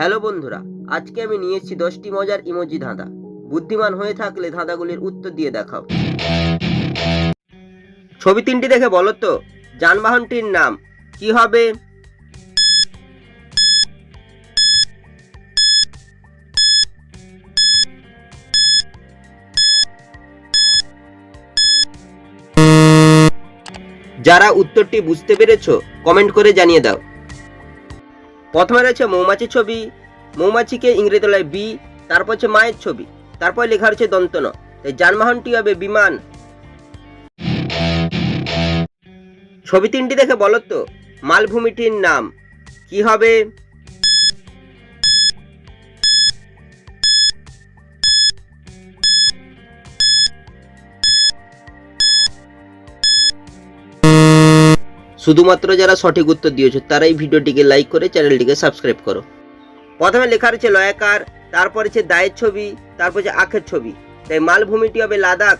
Hello বন্ধুরা, আজকে আমি নিয়ে এসেছি দশটি মজার ইমোজি ধাঁধা। বুদ্ধিমান হয়ে থাকলে ধাঁধাগুলির উত্তর দিয়ে দেখাও। ছবি তিনটি দেখে বলো তো, যানবাহনটির নাম কি হবে? যারা উত্তরটি বুঝতে পেরেছ, কমেন্ট করে জানিয়ে দাও। প্রথমে রয়েছে মৌমাছির ছবি, মৌমাছিকে ইংরেজি বি, তারপর হচ্ছে মায়ের ছবি, তারপর লেখা রয়েছে দন্তন। তাই যানবাহনটি হবে বিমান। ছবি তিনটি দেখে বলো তো, মালভূমিটির নাম। কি হবে? শুধুমাত্র যারা সঠিক উত্তর দিয়েছ, তারাই ভিডিওটিকে লাইক করে চ্যানেলটিকে সাবস্ক্রাইব করো। প্রথমে লেখা রয়েছে লয়াকার, তারপর হচ্ছে দায়ের ছবি, তারপর হচ্ছে আখের ছবি। তাই মালভূমিটি হবে লাদাখ।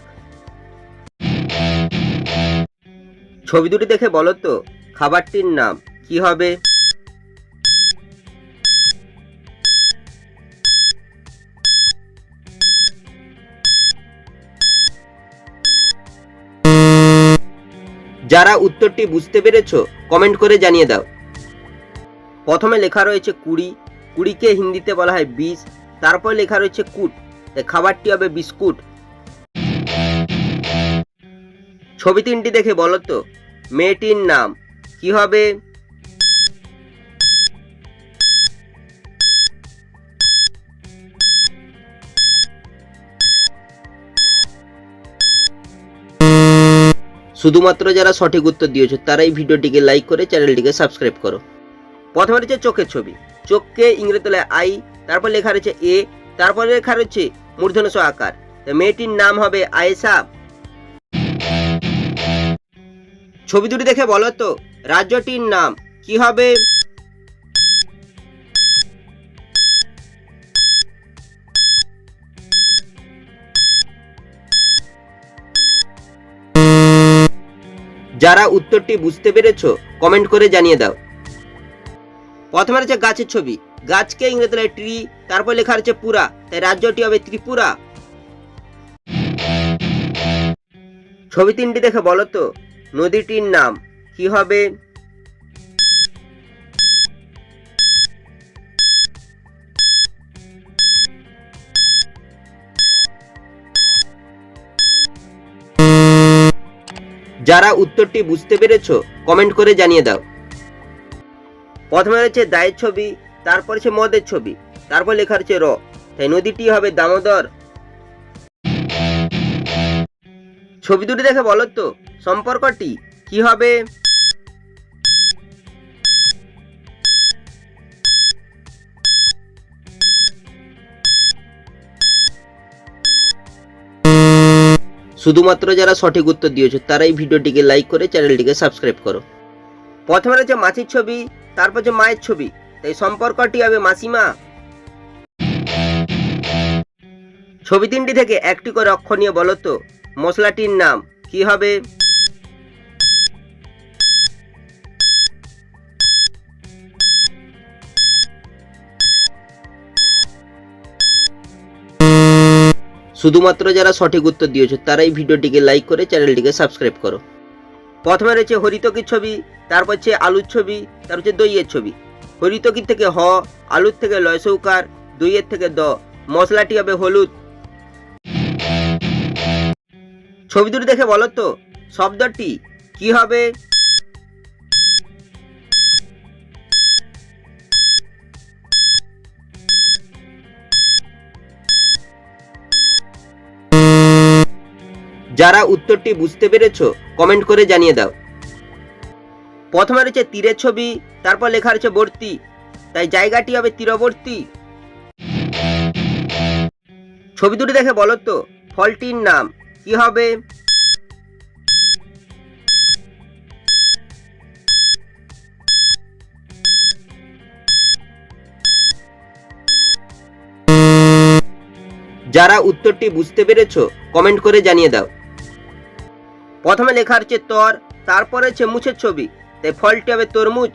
ছবি দুটি দেখে বলো তো, খাবারটির নাম কি হবে? যারা উত্তরটি বুঝতে পেরেছ কমেন্ট করে জানিয়ে দাও। প্রথমে লেখা রয়েছে কুড়ি, কুড়িকে হিন্দিতে বলা হয় বিষ তারপর লেখা রয়েছে কুট, তাই খাবারটি হবে বিস্কুট। ছবি তিনটি দেখে বলো তো, মেয়েটির নাম, কি হবে? শুধুমাত্র যারা সঠিক উত্তর দিয়েছ, তারাই ভিডিওটিকে লাইক করে চ্যানেলটিকে সাবস্ক্রাইব করো। প্রথমে রয়েছে চোখের ছবি। চোখকে ইংরেজিতে আই তারপর লেখা রয়েছে এ তারপর লেখা রয়েছে মূর্ধনস আকার। মেয়েটির নাম হবে আয়েশা। ছবি দুটি দেখে বলো তো, রাজ্যটির নাম কি হবে? যারা উত্তরটি বুঝতে পেরেছ কমেন্ট করে জানিয়ে দাও। প্রথমে রয়েছে গাছের ছবি। গাছকে ইংরেজি ট্রি তারপর লেখা রয়েছে পুরা, তাই রাজ্যটি হবে ত্রিপুরা। ছবি তিনটি দেখে বলো তো, নদীটির নাম কি হবে? যারা উত্তরটি বুঝতে পেরেছ কমেন্ট করে জানিয়ে দাও। প্রথমে রয়েছে দায়ের ছবি, তারপর হচ্ছে মদের ছবি, তারপর লেখা রয়েছে র। তাই নদীটি হবে দামোদর। ছবি দুটি দেখে বলো তো, সম্পর্কটি কি হবে? শুধুমাত্র যারা সঠিক উত্তর দিয়েছ, তারাই ভিডিওটিকে লাইক করে চ্যানেলটিকে সাবস্ক্রাইব করো। প্রথমে রয়েছে মাছির ছবি, তারপর যে মায়ের ছবি। তাই সম্পর্কটি হবে মাসিমা। ছবি তিনটি থেকে একটি করে অক্ষর নিয়ে বলো তো, মশলাটির নাম, কি হবে? শুধুমাত্র যারা সঠিক উত্তর দিয়েছ, তারাই ভিডিওটিকে লাইক করে চ্যানেলটিকে সাবস্ক্রাইব করো। প্রথমে রয়েছে হরিতকির ছবি, তারপর হচ্ছে আলুর ছবি, তারপর হচ্ছে দইয়ের ছবি। হরিতকির থেকে হ, আলুর থেকে লয় সৌকার, দইয়ের থেকে দ। মশলাটি হবে হলুদ। ছবি দুটি দেখে বলো তো, শব্দটি কি হবে? যারা উত্তরটি বুঝতে পেরেছ কমেন্ট করে জানিয়ে দাও। প্রথমে রয়েছে তীরের ছবি, তারপর লেখা রয়েছে বর্তি তাই জায়গাটি হবে তীরবর্তী। ছবি দুটি দেখে বলো তো, ফলটির নাম কি হবে? যারা উত্তরটি বুঝতে পেরেছ কমেন্ট করে জানিয়ে দাও। প্রথমে লেখা হচ্ছে তর তারপরে হচ্ছে মুছের ছবি। তাই ফলটি হবে তরমুজ।